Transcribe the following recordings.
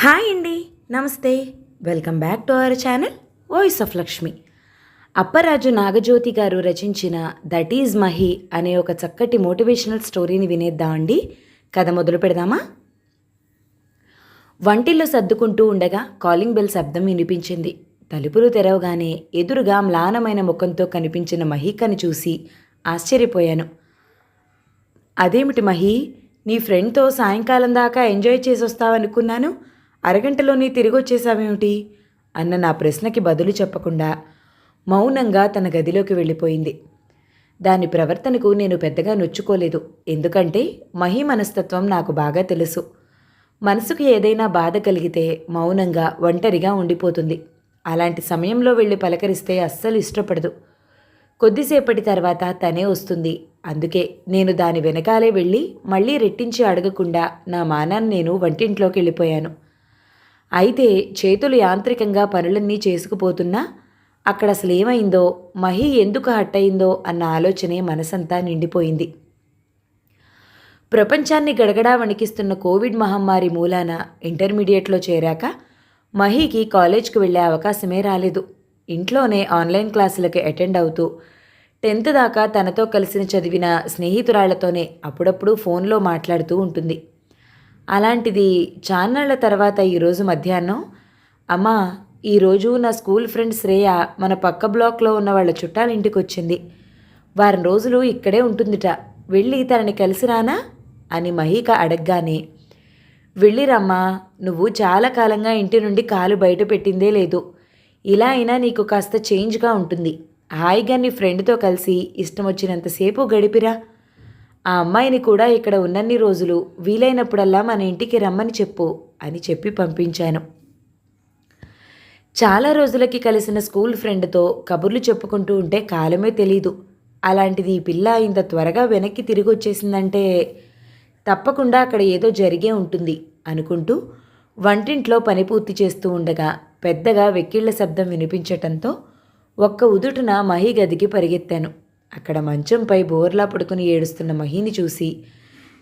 Hi అండి నమస్తే. Welcome back to our channel voice of Lakshmi. Apparaju Nagajyothi గారు రచించిన దట్ ఈజ్ మహి అనే ఒక చక్కటి మోటివేషనల్ స్టోరీని వినేద్దాం అండి? కథ మొదలు పెడదామా? వంటిల్లో సర్దుకుంటూ ఉండగా కాలింగ్ బెల్ శబ్దం వినిపించింది. తలుపులు తెరవగానే ఎదురుగా మ్లానమైన ముఖంతో కనిపించిన మహికని చూసి ఆశ్చర్యపోయాను. అదేమిటి మహి నీ ఫ్రెండ్తో సాయంకాలం దాకా ఎంజాయ్ చేసి వస్తావనుకున్నాను అరగంటలోనే తిరిగొచ్చేశావేమిటి? అన్న నా ప్రశ్నకి బదులు చెప్పకుండా మౌనంగా తన గదిలోకి వెళ్ళిపోయింది. దాని ప్రవర్తనకు నేను పెద్దగా నొచ్చుకోలేదు. ఎందుకంటే మహి మనస్తత్వం నాకు బాగా తెలుసు. మనసుకు ఏదైనా బాధ కలిగితే మౌనంగా ఒంటరిగా ఉండిపోతుంది. అలాంటి సమయంలో వెళ్ళి పలకరిస్తే అస్సలు ఇష్టపడదు. కొద్దిసేపటి తర్వాత తనే వస్తుంది. అందుకే నేను దాని వెనకాలే వెళ్ళి మళ్ళీ రెట్టించి అడగకుండా నా మానాన్ని నేను వంటింట్లోకి వెళ్ళిపోయాను. అయితే చేతులు యాంత్రికంగా పనులన్నీ చేసుకుపోతున్నా అక్కడ అసలేమైందో మహి ఎందుకు హట్ అయిందో అన్న ఆలోచనే మనసంతా నిండిపోయింది. ప్రపంచాన్ని గడగడా వణికిస్తున్న కోవిడ్ మహమ్మారి మూలాన ఇంటర్మీడియట్లో చేరాక మహీకి కాలేజ్కి వెళ్ళే అవకాశమే రాలేదు. ఇంట్లోనే ఆన్లైన్ క్లాసులకు అటెండ్ అవుతూ టెన్త్ దాకా తనతో కలిసి చదివిన స్నేహితురాళ్ళతోనే అప్పుడప్పుడు ఫోన్లో మాట్లాడుతూ ఉంటుంది. అలాంటిది చాన్నాళ్ళ తర్వాత ఈరోజు మధ్యాహ్నం? అమ్మా ఈరోజు నా స్కూల్ ఫ్రెండ్ శ్రేయ మన పక్క బ్లాక్లో ఉన్న వాళ్ళ చుట్టాల ఇంటికి వచ్చింది వారం రోజులు ఇక్కడే ఉంటుందిట. వెళ్ళి తనని కలిసి రానా? అని మహిక అడగగానే. వెళ్ళిరమ్మా నువ్వు చాలా కాలంగా ఇంటి నుండి కాలు బయట పెట్టిందే లేదు. ఇలా అయినా నీకు కాస్త చేంజ్గా ఉంటుంది. హాయిగా నీ ఫ్రెండ్తో కలిసి ఇష్టం వచ్చినంతసేపు గడిపిరా. ఆ అమ్మాయిని కూడా ఇక్కడ ఉన్నన్ని రోజులు వీలైనప్పుడల్లా మన ఇంటికి రమ్మని చెప్పు అని చెప్పి పంపించాను. చాలా రోజులకి కలిసిన స్కూల్ ఫ్రెండ్తో కబుర్లు చెప్పుకుంటూ ఉంటే కాలమే తెలీదు. అలాంటిది ఈ పిల్ల ఇంత త్వరగా వెనక్కి తిరిగి వచ్చేసిందంటే తప్పకుండా అక్కడ ఏదో జరిగే ఉంటుంది అనుకుంటూ వంటింట్లో పని పూర్తి చేస్తూ ఉండగా పెద్దగా వెక్కిళ్ళ శబ్దం వినిపించటంతో ఒక్క ఉదుటున మహి గదికి పరిగెత్తాను. అక్కడ మంచంపై బోర్లా పడుకుని ఏడుస్తున్న మహిని చూసి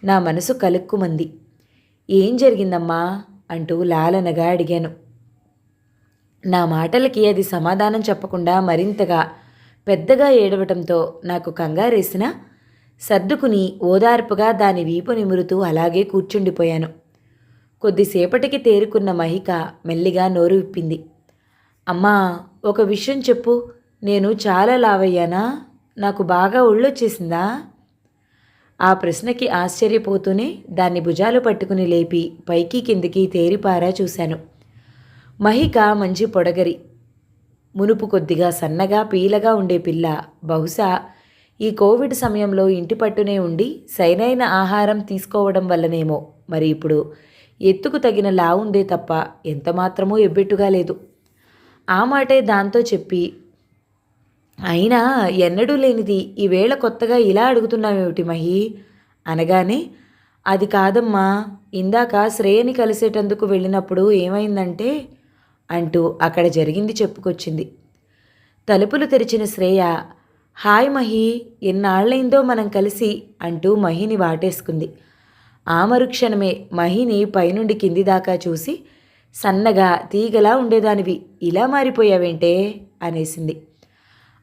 నా మనసు కలుక్కుమంది. ఏం జరిగిందమ్మా? అంటూ లాలనగా అడిగాను. నా మాటలకి అది సమాధానం చెప్పకుండా మరింతగా పెద్దగా ఏడవటంతో నాకు కంగారేసిన సర్దుకుని ఓదార్పుగా దాని వీపు నిమురుతూ అలాగే కూర్చుండిపోయాను. కొద్దిసేపటికి తేరుకున్న మహిక మెల్లిగా నోరు విప్పింది. అమ్మా ఒక విషయం చెప్పు. నేను చాలా లావయ్యానా? నాకు బాగా ఒళ్ళొచ్చేసిందా? ఆ ప్రశ్నకి ఆశ్చర్యపోతూనే దాన్ని భుజాలు పట్టుకుని లేపి పైకి కిందికి తేరిపారా చూశాను. మహిక మంచి పొడగరి. మునుపు కొద్దిగా సన్నగా పీలగా ఉండే పిల్ల. బహుశా ఈ కోవిడ్ సమయంలో ఇంటి పట్టునే ఉండి సరైన ఆహారం తీసుకోవడం వల్లనేమో. మరి ఇప్పుడు ఎత్తుకు తగిన లావుందే తప్ప ఎంతమాత్రమూ ఎబ్బెట్టుగా లేదు. ఆ మాటే దాంతో చెప్పి అయినా ఎన్నడూ లేనిది ఈవేళ కొత్తగా ఇలా అడుగుతున్నావేమిటి మహి? అనగానే అది కాదమ్మా ఇందాక శ్రేయని కలిసేటందుకు వెళ్ళినప్పుడు ఏమైందంటే అంటూ అక్కడ జరిగింది చెప్పుకొచ్చింది. తలుపులు తెరిచిన శ్రేయ హాయ్ మహి ఎన్నాళ్ళైందో మనం కలిసి అంటూ మహిని వాటేసుకుంది. ఆ మరుక్షణమే మహిని పైనుండి కింది దాకా చూసి సన్నగా తీగలా ఉండేదానివి ఇలా మారిపోయావేంటే? అనేసింది.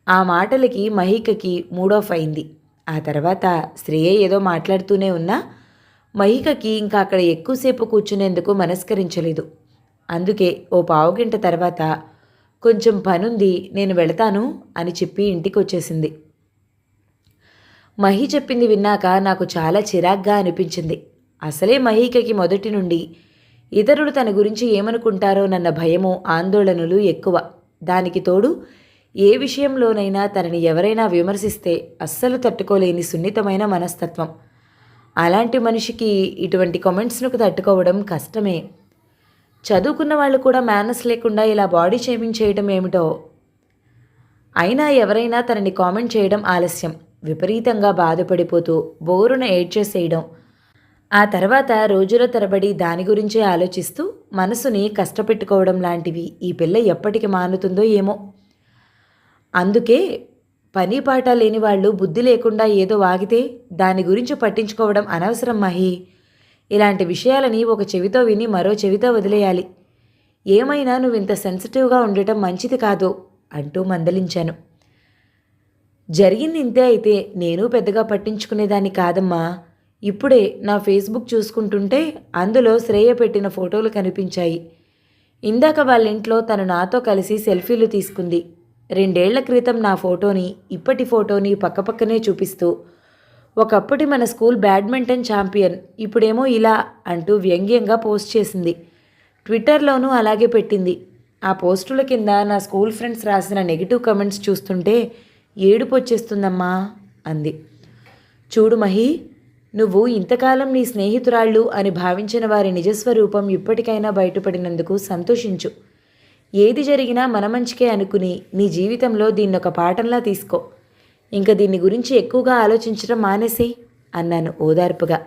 ఆ మాటలకి మహికకి మూడోఫ్ అయింది. ఆ తర్వాత శ్రేయ ఏదో మాట్లాడుతూనే ఉన్నా మహికకి ఇంకా అక్కడ ఎక్కువసేపు కూర్చునేందుకు మనస్కరించలేదు. అందుకే ఓ పావుగంట తర్వాత కొంచెం పనుంది నేను వెళతాను అని చెప్పి ఇంటికి వచ్చేసింది మహి చెప్పింది విన్నాక నాకు చాలా చిరాగ్గా అనిపించింది. అసలే మహికకి మొదటి నుండి ఇతరులు తన గురించి ఏమనుకుంటారో నన్న భయము ఆందోళనలు ఎక్కువ. దానికి తోడు ఏ విషయంలోనైనా తనని ఎవరైనా విమర్శిస్తే అస్సలు తట్టుకోలేని సున్నితమైన మనస్తత్వం. అలాంటి మనిషికి ఇటువంటి కామెంట్స్ను తట్టుకోవడం కష్టమే. చదువుకున్న వాళ్ళు కూడా మేనస్ లేకుండా ఇలా బాడీ షేమింగ్ చేయడం ఏమిటో? అయినా ఎవరైనా తనని కామెంట్ చేయడం ఆలస్యం. విపరీతంగా బాధపడిపోతూ బోరున ఏడ్చేసేయడం. ఆ తర్వాత రోజుల తరబడి దాని గురించే ఆలోచిస్తూ మనసుని కష్టపెట్టుకోవడం లాంటివి ఈ పిల్ల ఎప్పటికి మానుతుందో ఏమో. అందుకే పని పాట లేని వాళ్ళు బుద్ధి లేకుండా ఏదో వాగితే దాని గురించి పట్టించుకోవడం అనవసరం మహి. ఇలాంటి విషయాలని ఒక చెవితో విని మరో చెవితో వదిలేయాలి. ఏమైనా నువ్వు ఇంత సెన్సిటివ్గా ఉండటం మంచిది కాదు అంటూ మందలించాను. జరిగింది ఇంతే అయితే నేను పెద్దగా పట్టించుకునేదాన్ని కాదమ్మా. ఇప్పుడే నా ఫేస్బుక్ చూసుకుంటుంటే అందులో శ్రేయ పెట్టిన ఫోటోలు కనిపించాయి. ఇందాక వాళ్ళ ఇంట్లో తను నాతో కలిసి సెల్ఫీలు తీసుకుంది. రెండేళ్ళ క్రితం నా ఫోటోని ఇప్పటి ఫోటోని పక్కపక్కనే చూపిస్తూ ఒకప్పటి మన స్కూల్ బ్యాడ్మింటన్ ఛాంపియన్ ఇప్పుడేమో ఇలా అంటూ వ్యంగ్యంగా పోస్ట్ చేసింది. ట్విట్టర్లోనూ అలాగే పెట్టింది. ఆ పోస్టుల కింద నా స్కూల్ ఫ్రెండ్స్ రాసిన నెగిటివ్ కమెంట్స్ చూస్తుంటే ఏడుపు వచ్చేస్తుందమ్మా అంది. చూడు మహి నువ్వు ఇంతకాలం నీ స్నేహితురాళ్ళు అని భావించిన వారి నిజస్వరూపం ఇప్పటికైనా బయటపడినందుకు సంతోషించు. ఏది జరిగినా మన మంచికే అనుకుని నీ జీవితంలో దీన్ని ఒక పాఠంలా తీసుకో. ఇంకా దీని గురించి ఎక్కువగా ఆలోచించడం మానేసి అన్నాను ఓదార్పుగా.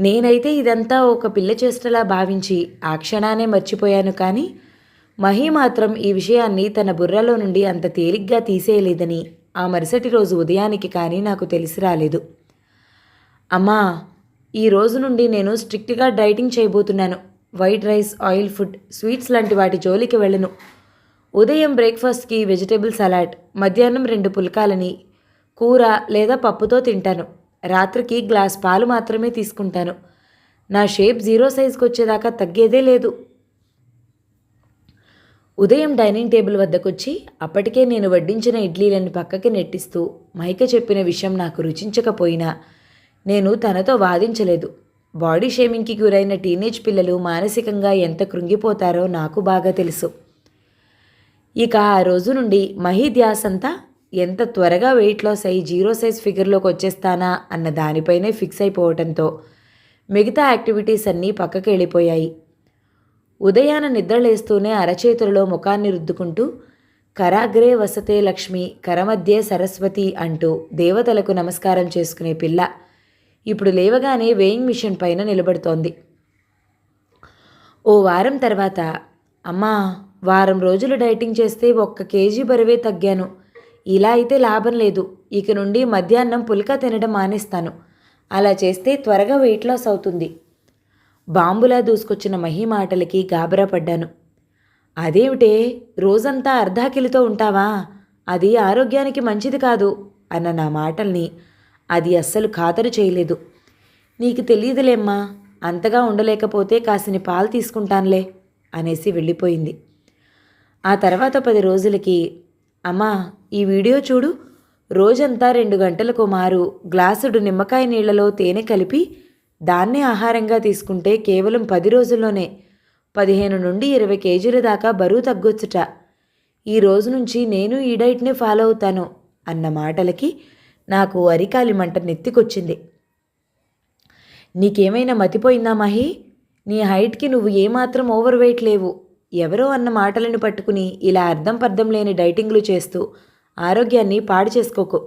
నేనైతే ఇదంతా ఒక పిల్ల చేష్టలా భావించి ఆ క్షణానే మర్చిపోయాను కానీ మహి మాత్రం ఈ విషయాన్ని తన బుర్రలో నుండి అంత తేలిగ్గా తీసేయలేదని ఆ మరుసటి రోజు ఉదయానికి కానీ నాకు తెలిసి రాలేదు. అమ్మా ఈ రోజు నుండి నేను స్ట్రిక్ట్గా డైటింగ్ చేయబోతున్నాను. White rice oil food sweets లాంటి వాటి జోలికి వెళ్ళను. ఉదయం బ్రేక్ఫాస్ట్కి వెజిటేబుల్ సలాడ్ మధ్యాహ్నం రెండు పుల్కాలని కూర లేదా పప్పుతో తింటాను. రాత్రికి గ్లాస్ పాలు మాత్రమే తీసుకుంటాను. నా షేప్ జీరో సైజ్కి వచ్చేదాకా తగ్గేదే లేదు. ఉదయం డైనింగ్ టేబుల్ వద్దకొచ్చి అప్పటికే నేను వడ్డించిన ఇడ్లీలను పక్కకి నెట్టిస్తూ మైక చెప్పిన విషయం నాకు రుచించకపోయినా నేను తనతో వాదించలేదు. బాడీ షేమింగ్కి గురైన టీనేజ్ పిల్లలు మానసికంగా ఎంత కృంగిపోతారో నాకు బాగా తెలుసు. ఇక ఆ రోజు నుండి మహీ ధ్యాస్ అంతా ఎంత త్వరగా వెయిట్ లాస్ అయ్యి జీరో సైజ్ ఫిగర్లోకి వచ్చేస్తానా అన్న దానిపైనే ఫిక్స్ అయిపోవడంతో మిగతా యాక్టివిటీస్ అన్నీ పక్కకి వెళ్ళిపోయాయి. ఉదయాన నిద్రలేస్తూనే అరచేతులలో ముఖాన్ని రుద్దుకుంటూ కరాగ్రే వసతే లక్ష్మి కరమధ్యే సరస్వతి అంటూ దేవతలకు నమస్కారం చేసుకునే పిల్ల ఇప్పుడు లేవగానే వేయింగ్ మిషన్ పైన నిలబడుతోంది. ఓ వారం తర్వాత అమ్మా వారం రోజులు డైటింగ్ చేస్తే ఒక్క కేజీ బరువే తగ్గాను. ఇలా అయితే లాభం లేదు. ఇక నుండి మధ్యాహ్నం పుల్కా తినడం మానేస్తాను. అలా చేస్తే త్వరగా వెయిట్ లాస్ అవుతుంది. బాంబులా దూసుకొచ్చిన మహి మాటలకి గాబరా పడ్డాను. అదేమిటే రోజంతా అర్ధాకిలితో ఉంటావా? అది ఆరోగ్యానికి మంచిది కాదు అన్న నా మాటల్ని అది అస్సలు ఖాతరు చేయలేదు. నీకు తెలియదులేమ్మా అంతగా ఉండలేకపోతే కాసిని పాలు తీసుకుంటానులే అనేసి వెళ్ళిపోయింది. ఆ తర్వాత పది రోజులకి అమ్మా ఈ వీడియో చూడు. రోజంతా రెండు గంటలకు మారు గ్లాసుడు నిమ్మకాయ నీళ్ళలో తేనె కలిపి దాన్నే ఆహారంగా తీసుకుంటే కేవలం పది రోజుల్లోనే పదిహేను నుండి ఇరవై కేజీల దాకా బరువు తగ్గొచ్చుట. ఈ రోజు నుంచి నేను ఈ డైట్నే ఫాలో అవుతాను అన్న మాటలకి నాకు అరికాలి మంట నెత్తికొచ్చింది. నీకేమైనా మతిపోయిందా మహి? నీ హైట్కి నువ్వు ఏమాత్రం ఓవర్ వెయిట్ లేవు. ఎవరో అన్న మాటలను పట్టుకుని ఇలా అర్థం పర్థం లేని డైటింగ్లు చేస్తూ ఆరోగ్యాన్ని పాడు చేసుకోకు.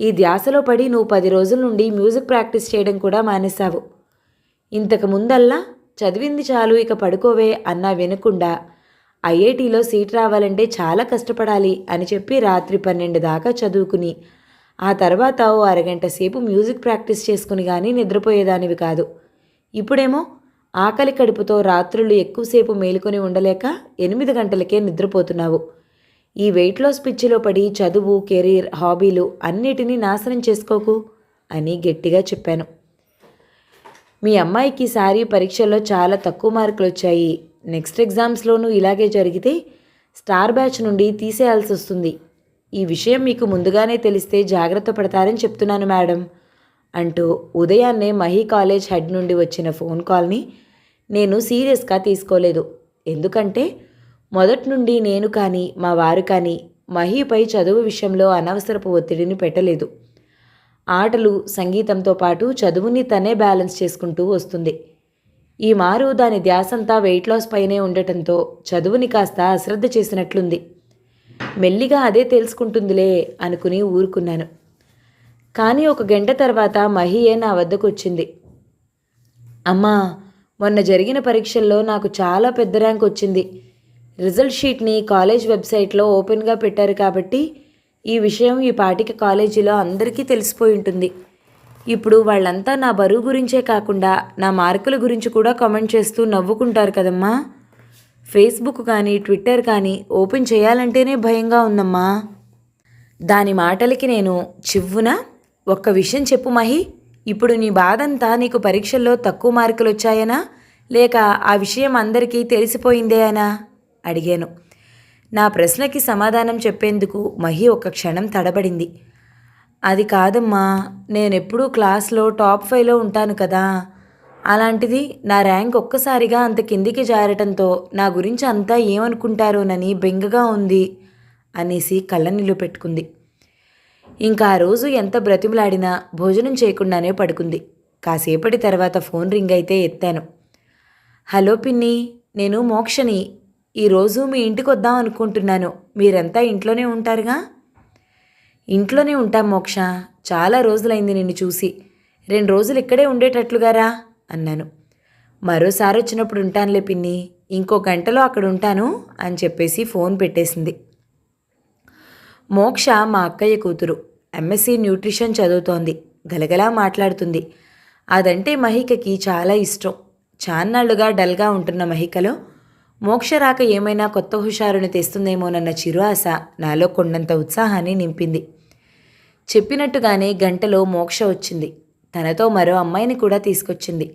ఈ ధ్యాసలో పడి నువ్వు పది రోజుల నుండి మ్యూజిక్ ప్రాక్టీస్ చేయడం కూడా మానేశావు. ఇంతకు ముందల్లా చదివింది చాలు ఇక పడుకోవే అన్నా వినకుండా ఐఐటీలో సీట్ రావాలంటే చాలా కష్టపడాలి అని చెప్పి రాత్రి పన్నెండు దాకా చదువుకుని ఆ తర్వాత ఓ అరగంట సేపు మ్యూజిక్ ప్రాక్టీస్ చేసుకుని కానీ నిద్రపోయేదానివి కాదు. ఇప్పుడేమో ఆకలి కడుపుతో రాత్రులు ఎక్కువసేపు మేలుకొని ఉండలేక ఎనిమిది గంటలకే నిద్రపోతున్నావు. ఈ వెయిట్ లాస్ పిచ్చిలో పడి చదువు కెరీర్ హాబీలు అన్నిటినీ నాశనం చేసుకోకు అని గట్టిగా చెప్పాను. మీ అమ్మాయికి సారీ పరీక్షల్లో చాలా తక్కువ మార్కులు వచ్చాయి. నెక్స్ట్ ఎగ్జామ్స్లోనూ ఇలాగే జరిగితే స్టార్ బ్యాచ్ నుండి తీసేయాల్సి వస్తుంది ఈ విషయం మీకు ముందుగానే తెలిస్తే జాగ్రత్త పడతారని చెప్తున్నాను మేడం అంటూ ఉదయాన్నే మహీ కాలేజ్ హెడ్ నుండి వచ్చిన ఫోన్ కాల్ని నేను సీరియస్గా తీసుకోలేదు. ఎందుకంటే మొదటి నుండి నేను కానీ మా వారు కానీ మహీపై చదువు విషయంలో అనవసరపు ఒత్తిడిని పెట్టలేదు. ఆటలు సంగీతంతో పాటు చదువుని తనే బ్యాలెన్స్ చేసుకుంటూ వస్తుంది. ఈ మారు దాని ధ్యాసంతా వెయిట్ లాస్ పైనే ఉండటంతో చదువుని కాస్త అశ్రద్ధ చేసినట్లుంది. మెల్లిగా అదే తెలుసుకుంటుందిలే అనుకుని ఊరుకున్నాను. కానీ ఒక గంట తర్వాత మహియే నా వద్దకు వచ్చింది అమ్మా మొన్న జరిగిన పరీక్షల్లో నాకు చాలా పెద్ద ర్యాంక్ వచ్చింది. రిజల్ట్ షీట్ని కాలేజ్ వెబ్సైట్లో ఓపెన్గా పెట్టారు కాబట్టి ఈ విషయం ఈ పాటికి కాలేజీలో అందరికీ తెలిసిపోయి ఉంటుంది. ఇప్పుడు వాళ్ళంతా నా బరువు గురించే కాకుండా నా మార్కుల గురించి కూడా కామెంట్ చేస్తూ నవ్వుకుంటారు కదమ్మా. ఫేస్బుక్ కానీ ట్విట్టర్ కానీ ఓపెన్ చేయాలంటేనే భయంగా ఉందమ్మా. దాని మాటలకి నేను చివ్వున? ఒక్క విషయం చెప్పు మహి. ఇప్పుడు నీ బాధంతా నీకు పరీక్షల్లో తక్కువ మార్కులు వచ్చాయనా లేక ఆ విషయం అందరికీ తెలిసిపోయిందే అనా? అడిగాను. నా ప్రశ్నకి సమాధానం చెప్పేందుకు మహి ఒక క్షణం తడబడింది. అది కాదమ్మా. నేనెప్పుడూ క్లాస్లో టాప్ ఫైవ్లో ఉంటాను కదా. అలాంటిది నా ర్యాంక్ ఒక్కసారిగా అంత కిందికి జారటంతో నా గురించి అంతా ఏమనుకుంటారోనని బెంగగా ఉంది అనేసి కళ్ళనీళ్ళు పెట్టుకుంది. ఇంకా ఆ రోజు ఎంత బ్రతిమలాడినా భోజనం చేయకుండానే పడుకుంది. కాసేపటి తర్వాత ఫోన్ రింగ్ అయితే ఎత్తాను. హలో పిన్ని నేను మోక్షని. ఈరోజు మీ ఇంటికి వద్దాం అనుకుంటున్నాను. మీరంతా ఇంట్లోనే ఉంటారుగా? ఇంట్లోనే ఉంటాం మోక్ష. చాలా రోజులైంది నిన్ను చూసి. రెండు రోజులు ఇక్కడే ఉండేటట్లుగారా? అన్నాను. మరోసారి వచ్చినప్పుడు ఉంటానులే పిన్ని ఇంకో గంటలో అక్కడ ఉంటాను అని చెప్పేసి ఫోన్ పెట్టేసింది. మోక్ష మా అక్కయ్య కూతురు ఎంఎస్సి న్యూట్రిషన్ చదువుతోంది గలగలా మాట్లాడుతుంది. అదంటే మహికకి చాలా ఇష్టం. చాన్నాళ్ళుగా డల్గా ఉంటున్న మహికలో మోక్ష రాక ఏమైనా కొత్త హుషారుని తెస్తుందేమోనన్న చిరు ఆశ నాలో కొండంత ఉత్సాహాన్ని నింపింది. చెప్పినట్టుగానే గంటలో మోక్ష వచ్చింది. తనతో మరో అమ్మాయిని కూడా తీసుకొచ్చింది.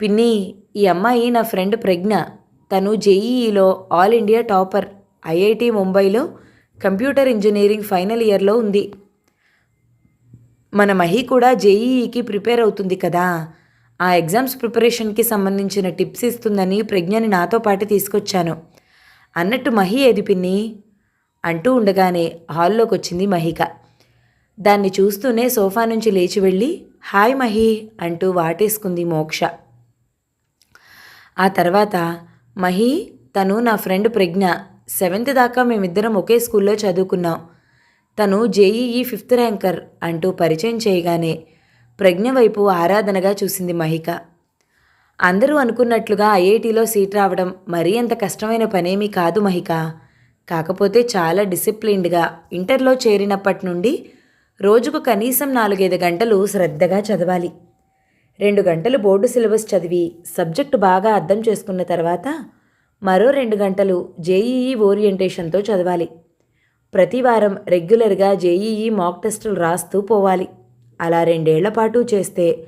పిన్ని ఈ అమ్మాయి నా ఫ్రెండ్ ప్రజ్ఞ. తను జేఈఈలో ఆల్ ఇండియా టాపర్. ఐఐటి ముంబైలో కంప్యూటర్ ఇంజనీరింగ్ ఫైనల్ ఇయర్లో ఉంది. మన మహి కూడా జేఈఈకి ప్రిపేర్ అవుతుంది కదా. ఆ ఎగ్జామ్స్ ప్రిపరేషన్కి సంబంధించిన టిప్స్ ఇస్తుందని ప్రజ్ఞని నాతో పాటు తీసుకొచ్చాను. అన్నట్టు మహి ఏది పిన్ని? అంటూ ఉండగానే హాల్లోకి వచ్చింది మహిక. దాన్ని చూస్తూనే సోఫా నుంచి లేచి వెళ్ళి హాయ్ మహి అంటూ వాటేసుకుంది మోక్ష. ఆ తర్వాత మహి తను నా ఫ్రెండ్ ప్రజ్ఞ సెవెంత్ దాకా మేమిద్దరం ఒకే స్కూల్లో చదువుకున్నాం. తను జేఈఈ ఫిఫ్త్ ర్యాంకర్ అంటూ పరిచయం చేయగానే ప్రజ్ఞ వైపు ఆరాధనగా చూసింది మహిక. అందరూ అనుకున్నట్లుగా ఐఐటిలో సీట్ రావడం మరీ అంత కష్టమైన పనేమీ కాదు మహిక. కాకపోతే చాలా డిసిప్లిన్డ్గా ఇంటర్లో చేరినప్పటి నుండి రోజుకు కనీసం నాలుగైదు గంటలు శ్రద్ధగా చదవాలి. రెండు గంటలు బోర్డు సిలబస్ చదివి సబ్జెక్టు బాగా అర్థం చేసుకున్న తర్వాత మరో రెండు గంటలు జేఈఈ ఓరియంటేషన్తో చదవాలి. ప్రతి వారం రెగ్యులర్గా జేఈఈ మాక్ టెస్టులు రాస్తూ పోవాలి. అలా రెండేళ్ళ పాటు చేస్తే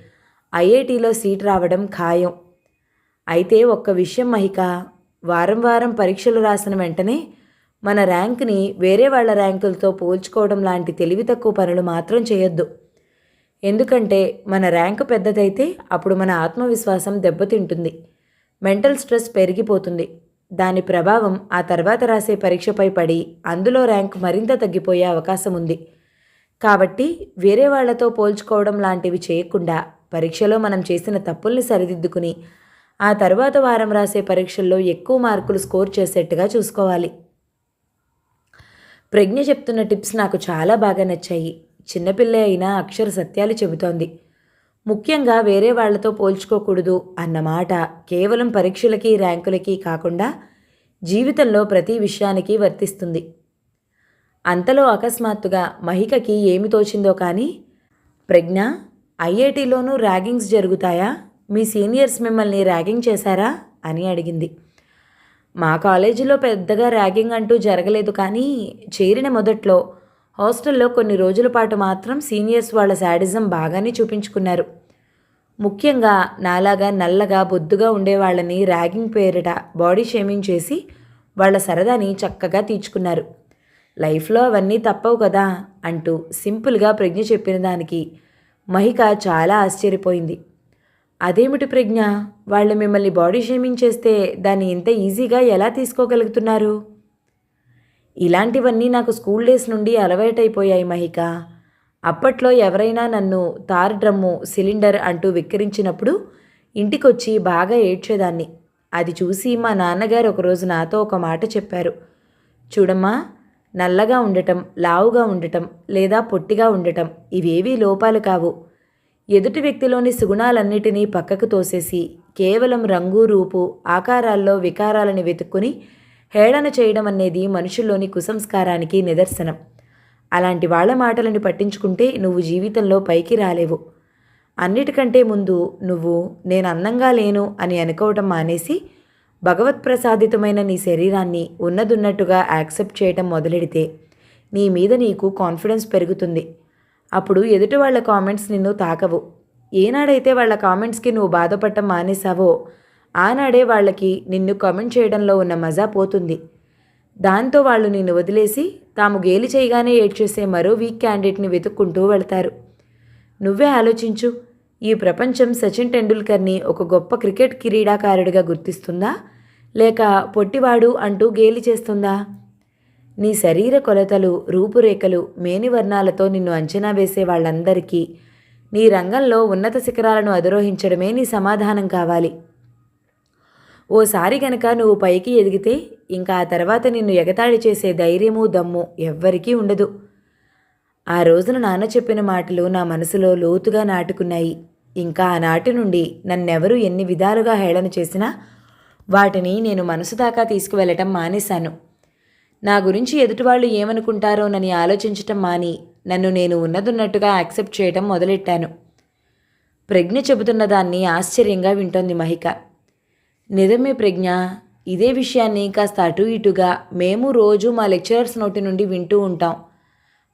ఐఐటిలో సీట్ రావడం ఖాయం. అయితే ఒక్క విషయం మహిక వారం వారం పరీక్షలు రాసిన వెంటనే మన ర్యాంక్ని వేరే వాళ్ళ ర్యాంకులతో పోల్చుకోవడం లాంటి తెలివి తక్కువ పనులు మాత్రం చేయొద్దు. ఎందుకంటే మన ర్యాంకు పెద్దదైతే అప్పుడు మన ఆత్మవిశ్వాసం దెబ్బతింటుంది. మెంటల్ స్ట్రెస్ పెరిగిపోతుంది. దాని ప్రభావం ఆ తర్వాత రాసే పరీక్షపై పడి అందులో ర్యాంక్ మరింత తగ్గిపోయే అవకాశం ఉంది. కాబట్టి వేరే వాళ్ళతో పోల్చుకోవడం లాంటివి చేయకుండా పరీక్షలో మనం చేసిన తప్పుల్ని సరిదిద్దుకుని ఆ తర్వాత వారం రాసే పరీక్షల్లో ఎక్కువ మార్కులు స్కోర్ చేసేట్టుగా చూసుకోవాలి. ప్రజ్ఞ చెప్తున్న టిప్స్ నాకు చాలా బాగా నచ్చాయి. చిన్నపిల్ల అయినా అక్షర సత్యాలు చెబుతోంది. ముఖ్యంగా వేరే వాళ్ళతో పోల్చుకోకూడదు అన్న మాట కేవలం పరీక్షలకి ర్యాంకులకి కాకుండా జీవితంలో ప్రతి విషయానికి వర్తిస్తుంది. అంతలో అకస్మాత్తుగా మహికకి ఏమి తోచిందో కానీ ప్రజ్ఞ ఐఐటిలోనూ ర్యాగింగ్స్ జరుగుతాయా? మీ సీనియర్స్ మిమ్మల్ని ర్యాగింగ్ చేశారా? అని అడిగింది. మా కాలేజీలో పెద్దగా ర్యాగింగ్ అంటూ జరగలేదు కానీ చేరిన మొదట్లో హాస్టల్లో కొన్ని రోజుల పాటు మాత్రం సీనియర్స్ వాళ్ళ శాడిజం బాగానే చూపించుకున్నారు. ముఖ్యంగా నాలాగా నల్లగా బొద్దుగా ఉండేవాళ్ళని ర్యాగింగ్ పేరిట బాడీ షేమింగ్ చేసి వాళ్ళ సరదాని చక్కగా తీర్చుకున్నారు. లైఫ్లో అవన్నీ తప్పవు కదా అంటూ సింపుల్గా ప్రజ్ఞ చెప్పిన దానికి మహిక చాలా ఆశ్చర్యపోయింది. అదేమిటి ప్రజ్ఞ? వాళ్ళు మిమ్మల్ని బాడీ షేమింగ్ చేస్తే దాన్ని ఇంత ఈజీగా ఎలా తీసుకోగలుగుతున్నారు? ఇలాంటివన్నీ నాకు స్కూల్ డేస్ నుండి అలవాటైపోయాయి మహిక. అప్పట్లో ఎవరైనా నన్ను తార్ డ్రమ్ము సిలిండర్ అంటూ విక్కిరించినప్పుడు ఇంటికొచ్చి బాగా ఏడ్చేదాన్ని. అది చూసి మా నాన్నగారు ఒకరోజు నాతో ఒక మాట చెప్పారు. చూడమ్మా నల్లగా ఉండటం లావుగా ఉండటం లేదా పొట్టిగా ఉండటం ఇవేవీ లోపాలు కావు. ఎదుటి వ్యక్తిలోని సుగుణాలన్నిటినీ పక్కకు తోసేసి కేవలం రంగు రూపు ఆకారాల్లో వికారాలని వెతుక్కుని హేళన చేయడం అనేది మనుషుల్లోని కుసంస్కారానికి నిదర్శనం. అలాంటి వాళ్ళ మాటలను పట్టించుకుంటే నువ్వు జీవితంలో పైకి రాలేవు. అన్నిటికంటే ముందు నువ్వు నేను అందంగా లేను అని అనుకోవటం మానేసి భగవత్ ప్రసాదితమైన నీ శరీరాన్ని ఉన్నదున్నట్టుగా యాక్సెప్ట్ చేయటం మొదలెడితే నీ మీద నీకు కాన్ఫిడెన్స్ పెరుగుతుంది. అప్పుడు ఎదుటి వాళ్ళ కామెంట్స్ నిన్ను తాకవు. ఏనాడైతే వాళ్ళ కామెంట్స్కి నువ్వు బాధపడటం మానేశావో ఆనాడే వాళ్ళకి నిన్ను కామెంట్ చేయడంలో ఉన్న మజా పోతుంది. దాంతో వాళ్ళు నిన్ను వదిలేసి తాము గేలి చేయగానే ఏడ్చేసే మరో వీక్ క్యాండిడేట్ని వెతుక్కుంటూ వెళ్తారు. నువ్వే ఆలోచించు ఈ ప్రపంచం సచిన్ టెండూల్కర్ని ఒక గొప్ప క్రికెట్ క్రీడాకారుడిగా గుర్తిస్తుందా? లేక పొట్టివాడు అంటూ గేలి చేస్తుందా? నీ శరీర కొలతలు రూపురేఖలు మేనివర్ణాలతో నిన్ను అంచనా వేసే వాళ్ళందరికీ నీ రంగంలో ఉన్నత శిఖరాలను అధిరోహించడమే నీ సమాధానం కావాలి. ఓసారి గనక నువ్వు పైకి ఎదిగితే ఇంకా ఆ తర్వాత నిన్ను ఎగతాళి చేసే ధైర్యము దమ్ము ఎవ్వరికీ ఉండదు. ఆ రోజున నాన్న చెప్పిన మాటలు నా మనసులో లోతుగా నాటుకున్నాయి. ఇంకా ఆనాటి నుండి నన్నెవరు ఎన్ని విధాలుగా హేళన చేసినా వాటిని నేను మనసు దాకా తీసుకువెళ్ళటం మానేశాను. నా గురించి ఎదుటివాళ్ళు ఏమనుకుంటారోనని ఆలోచించటం మాని నన్ను నేను ఉన్నదున్నట్టుగా యాక్సెప్ట్ చేయటం మొదలెట్టాను. ప్రజ్ఞ చెబుతున్న దాన్ని ఆశ్చర్యంగా వింటోంది మహిక. నిజమే ప్రజ్ఞ ఇదే విషయాన్ని కాస్త అటు ఇటుగా మేము రోజు మా లెక్చరర్స్ నోటి నుండి వింటూ ఉంటాం.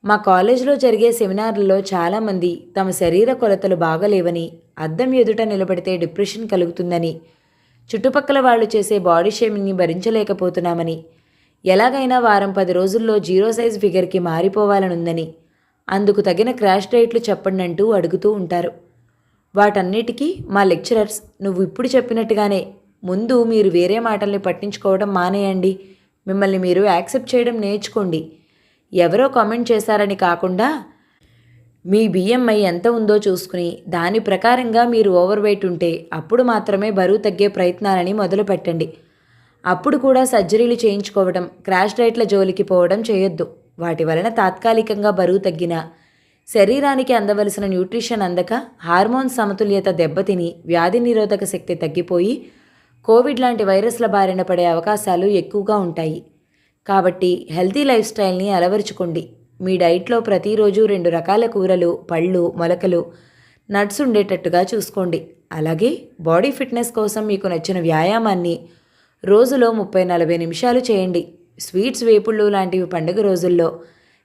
మా కాలేజీలో జరిగే సెమినార్లలో చాలామంది తమ శరీర కొలతలు బాగలేవని అద్దం ఎదుట నిలబడితే డిప్రెషన్ కలుగుతుందని చుట్టుపక్కల వాళ్ళు చేసే బాడీ షేమింగ్ని భరించలేకపోతున్నామని ఎలాగైనా వారం పది రోజుల్లో జీరో సైజ్ ఫిగర్కి మారిపోవాలనుందని. అందుకు తగిన క్రాష్ రేట్లు చెప్పండి అంటూ అడుగుతూ ఉంటారు. వాటన్నిటికీ మా లెక్చరర్స్ నువ్వు ఇప్పుడు చెప్పినట్టుగానే ముందు మీరు వేరే మాటల్ని పట్టించుకోవడం మానేయండి. మిమ్మల్ని మీరు యాక్సెప్ట్ చేయడం నేర్చుకోండి. ఎవరో కామెంట్ చేశారని కాకుండా మీ బిఎంఐ ఎంత ఉందో చూసుకుని దాని ప్రకారంగా మీరు ఓవర్ వెయిట్ ఉంటే అప్పుడు మాత్రమే బరువు తగ్గే ప్రయత్నాలని మొదలు పెట్టండి అప్పుడు కూడా సర్జరీలు చేయించుకోవడం క్రాష్ డైట్ల జోలికి పోవడం చేయొద్దు. వాటి వలన తాత్కాలికంగా బరువు తగ్గిన శరీరానికి అందవలసిన న్యూట్రిషన్ అందక హార్మోన్ సమతుల్యత దెబ్బతిని వ్యాధి నిరోధక శక్తి తగ్గిపోయి కోవిడ్ లాంటి వైరస్ల బారిన పడే అవకాశాలు ఎక్కువగా ఉంటాయి. కాబట్టి హెల్తీ లైఫ్ స్టైల్ని అలవరుచుకోండి. మీ డైట్లో ప్రతిరోజు రెండు రకాల కూరలు పళ్ళు మొలకలు నట్స్ ఉండేటట్టుగా చూసుకోండి. అలాగే బాడీ ఫిట్నెస్ కోసం మీకు నచ్చిన వ్యాయామాన్ని రోజులో ముప్పై నలభై నిమిషాలు చేయండి. స్వీట్స్ వేపుళ్ళు లాంటివి పండుగ రోజుల్లో.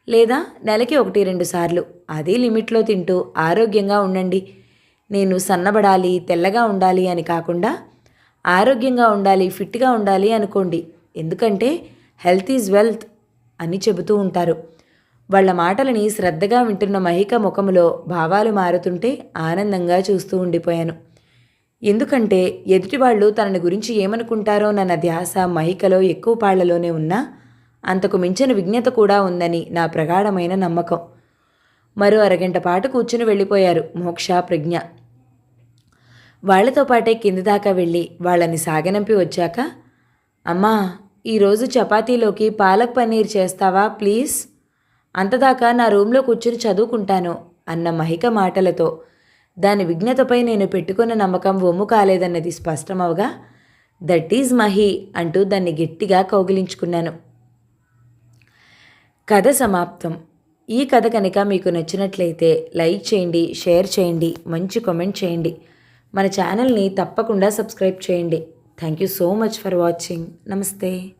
లేదా నెలకి ఒకటి రెండు సార్లు. అదే లిమిట్లో తింటూ ఆరోగ్యంగా ఉండండి. నేను సన్నబడాలి తెల్లగా ఉండాలి అని కాకుండా ఆరోగ్యంగా ఉండాలి ఫిట్గా ఉండాలి అనుకోండి. ఎందుకంటే హెల్త్ ఈజ్ వెల్త్ అని చెబుతూ ఉంటారు. వాళ్ళ మాటలని శ్రద్ధగా వింటున్న మహిక ముఖములో భావాలు మారుతుంటే ఆనందంగా చూస్తూ ఉండిపోయాను. ఎందుకంటే ఎదుటివాళ్ళు తనని గురించి ఏమనుకుంటారో నన్న ధ్యాస మహికలో ఎక్కువ పాళ్ళలోనే ఉన్నా అంతకు మించిన విజ్ఞత కూడా ఉందని నా ప్రగాఢమైన నమ్మకం. మరో అరగంట పాటు కూర్చుని వెళ్ళిపోయారు మోక్ష ప్రజ్ఞ. వాళ్ళతో పాటే కింది దాకా వెళ్ళి వాళ్ళని సాగనంపి వచ్చాక అమ్మా ఈరోజు చపాతీలోకి పాలక్ పన్నీర్ చేస్తావా ప్లీజ్? అంతదాకా నా రూమ్లో కూర్చుని చదువుకుంటాను అన్న మహిక మాటలతో దాని విఘ్నతపై నేను పెట్టుకున్న నమ్మకం ఒమ్ము కాలేదన్నది స్పష్టమవగా దట్ ఈజ్ మహి అంటూ దాన్ని గట్టిగా కౌగిలించుకున్నాను. కథ సమాప్తం. ఈ కథ కనుక మీకు నచ్చినట్లయితే లైక్ చేయండి షేర్ చేయండి మంచి కామెంట్ చేయండి. మన ఛానల్ని తప్పకుండా సబ్స్క్రైబ్ చేయండి. Thank you so much for watching. నమస్తే.